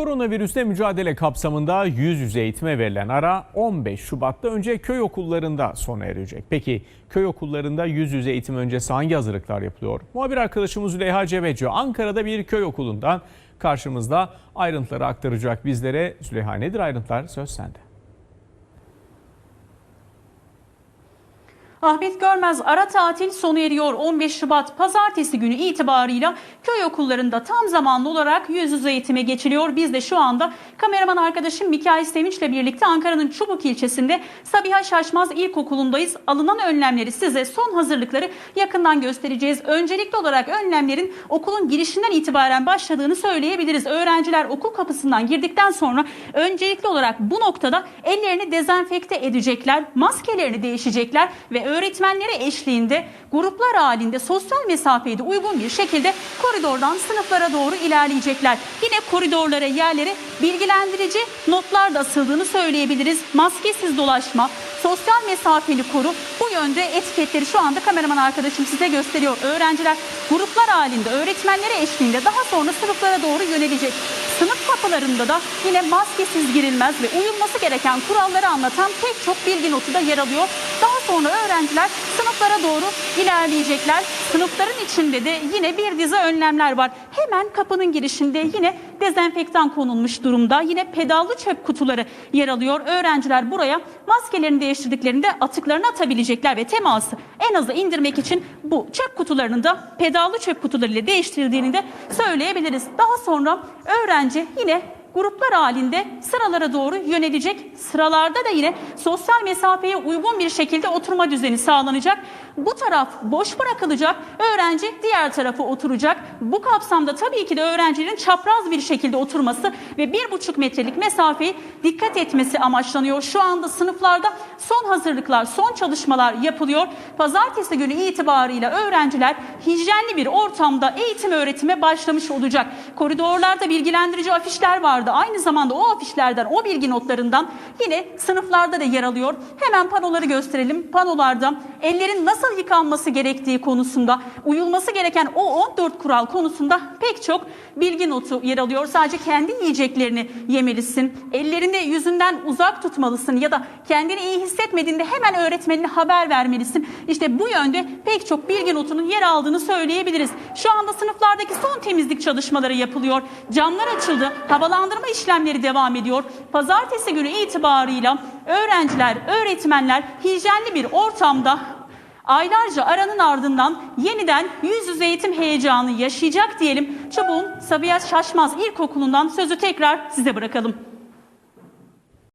Koronavirüsle mücadele kapsamında yüz yüze eğitime verilen ara 15 Şubat'ta önce köy okullarında sona erecek. Peki köy okullarında yüz yüze eğitim öncesi hangi hazırlıklar yapılıyor? Muhabir arkadaşımız Züleyha Cebeci Ankara'da bir köy okulundan karşımızda ayrıntıları aktaracak bizlere. Züleyha nedir ayrıntılar? Söz sende. Ahmet Görmez ara tatil sona eriyor 15 Şubat pazartesi günü itibarıyla köy okullarında tam zamanlı olarak yüz yüze eğitime geçiliyor. Biz de şu anda kameraman arkadaşım Mikail Sevinç'le birlikte Ankara'nın Çubuk ilçesinde Sabiha Şaşmaz İlkokulu'ndayız. Alınan önlemleri size son hazırlıkları yakından göstereceğiz. Öncelikli olarak önlemlerin okulun girişinden itibaren başladığını söyleyebiliriz. Öğrenciler okul kapısından girdikten sonra öncelikli olarak bu noktada ellerini dezenfekte edecekler, maskelerini değişecekler ve öğretmenleri eşliğinde gruplar halinde sosyal mesafeyi de uygun bir şekilde koridordan sınıflara doğru ilerleyecekler. Yine koridorlara, yerlere bilgilendirici notlar da asıldığını söyleyebiliriz. Maskesiz dolaşma, sosyal mesafeli koru bu yönde etiketleri şu anda kameraman arkadaşım size gösteriyor. Öğrenciler gruplar halinde öğretmenlere eşliğinde daha sonra sınıflara doğru yönelecek. Sınıf kapılarında da yine maskesiz girilmez ve uyulması gereken kuralları anlatan pek çok bilgi notu da yer alıyor. Daha sonra öğrenciler sınıflara doğru ilerleyecekler. Sınıfların içinde de yine bir dizi önlemler var. Hemen kapının girişinde yine dezenfektan konulmuş durumda. Yine pedallı çöp kutuları yer alıyor. Öğrenciler buraya maskelerini değiştirdiklerinde atıklarını atabilecekler ve teması en aza indirmek için bu çöp kutularının da pedallı çöp kutularıyla değiştirildiğini de söyleyebiliriz. Daha sonra öğrenci yine gruplar halinde sıralara doğru yönelecek. Sıralarda da yine sosyal mesafeye uygun bir şekilde oturma düzeni sağlanacak. Bu taraf boş bırakılacak. Öğrenci diğer tarafa oturacak. Bu kapsamda tabii ki de öğrencilerin çapraz bir şekilde oturması ve bir buçuk metrelik mesafeyi dikkat etmesi amaçlanıyor. Şu anda sınıflarda son hazırlıklar, son çalışmalar yapılıyor. Pazartesi günü itibarıyla öğrenciler hijyenli bir ortamda eğitim öğretime başlamış olacak. Koridorlarda bilgilendirici afişler vardı. Aynı zamanda o afişlerden, o bilgi notlarından yine sınıflarda da yer alıyor. Hemen panoları gösterelim. Panolarda ellerin nasıl yıkanması gerektiği konusunda, uyulması gereken o 14 kural konusunda pek çok bilgi notu yer alıyor. Sadece kendi yiyeceklerini yemelisin. Ellerini yüzünden uzak tutmalısın ya da kendini iyi hissetmediğinde hemen öğretmenine haber vermelisin. İşte bu yönde pek çok bilgi notunun yer aldığını söyleyebiliriz. Şu anda sınıflardaki son temizlik çalışmaları yapılıyor. Camlar açıldı. Havalandırma işlemleri devam ediyor. Pazartesi günü itibarıyla öğrenciler, öğretmenler hijyenli bir ortamda aylarca aranın ardından yeniden yüz yüze eğitim heyecanı yaşayacak diyelim. Çubuğun Sabiha Şaşmaz İlkokulu'ndan sözü tekrar size bırakalım.